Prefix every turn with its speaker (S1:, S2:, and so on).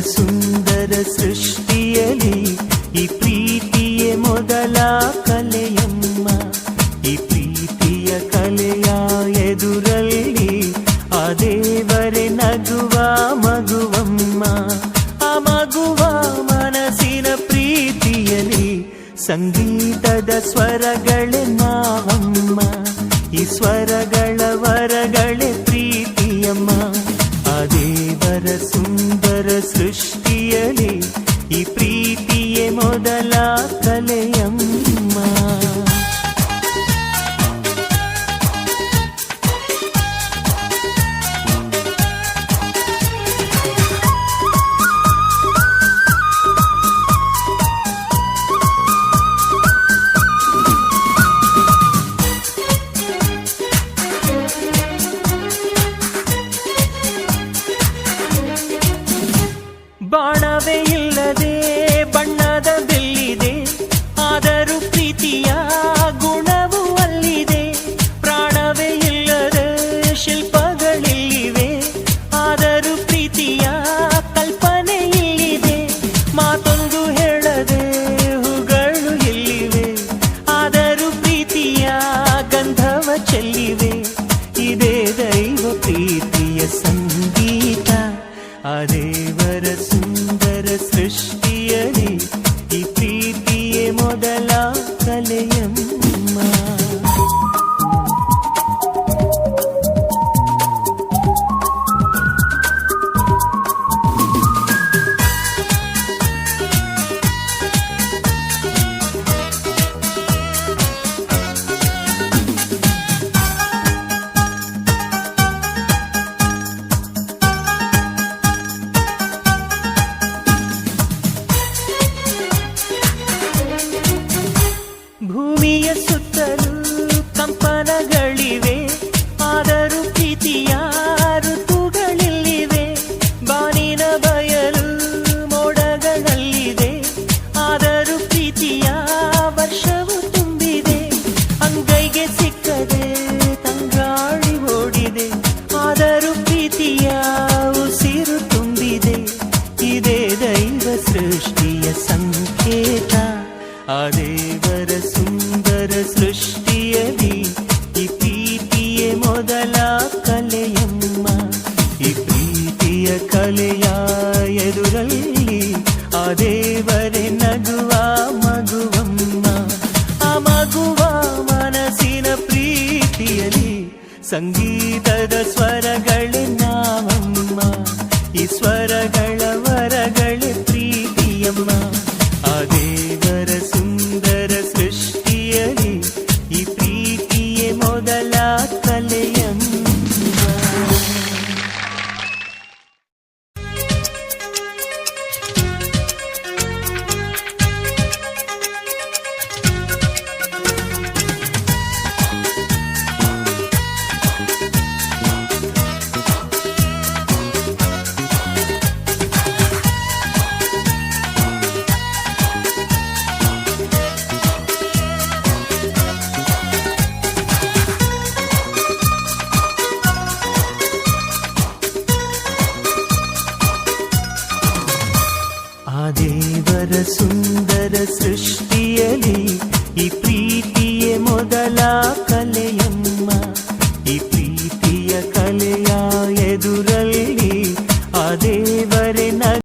S1: ಸುಂದರ ಸೃಷ್ಟಿಯಲಿ ಈ ಪ್ರೀತಿಯೇ ಮೊದಲ ಕಲೆಯಮ್ಮ. ಈ ಪ್ರೀತಿಯ ಕಲೆಯ ಎದುರಲ್ಲಿ ಆ ದೇವರೇ ನಗುವ ಮಗುವಮ್ಮ. ಆ ಮಗುವ ಮನಸ್ಸಿನ ಪ್ರೀತಿಯಲಿ ಸಂಗೀತದ ಸ್ವರಗಳೇ ಬಾಣವೇ ಇಲ್ಲದೆ ಬಣ್ಣದ ಬಿಲ್ಲಿದೆ ಆದರೂ ಪ್ರೀತಿಯ ಗುಣವು ಅಲ್ಲಿದೆ. ಪ್ರಾಣವೇ ಇಲ್ಲದೆ ಶಿಲ್ಪಗಳಿವೆ ಆದರೂ ಪ್ರೀತಿಯ ಕಲ್ಪನೆ ಇಲ್ಲಿದೆ. ಮಾತೊಂದು ಹೇಳದೆ ಹೂಗಳು ಇಲ್ಲಿವೆ. ಆದರೂ ಪ್ರೀತಿಯ ಗಂಧವ ಚೆಲ್ಲಿವೆ. ಇದೇ ದೈವ ಪ್ರೀತಿಯ ಸಂಗೀತ. ಆ ಮೊದಲ ಆದರೂ ಪ್ರೀತಿಯ ಉಸಿರು ತುಂಬಿದೆ. ಇದೇ ದೈವ ಸೃಷ್ಟಿಯ ಸಂಕೇತ. ಆ ದೇವರ ಸುಂದರ ಸೃಷ್ಟಿಯಲಿ ಈ ಪ್ರೀತಿಯ ಮೊದಲ ಕಲೆಯಮ್ಮ. ಈ ಪ್ರೀತಿಯ ಕಲೆಯ ಎದುರಲ್ಲಿ ಆ ದೇವರೇ ನಗುವ ಮಗುವಮ್ಮ. ಆ ಮಗುವ ಮನಸ್ಸಿನ ಪ್ರೀತಿಯಲಿ ಸಂಗೀತದ ಮೊದಲ ಸುಂದರ ಸೃಷ್ಟಿಯಲ್ಲಿ ಈ ಪ್ರೀತಿಯೇ ಮೊದಲ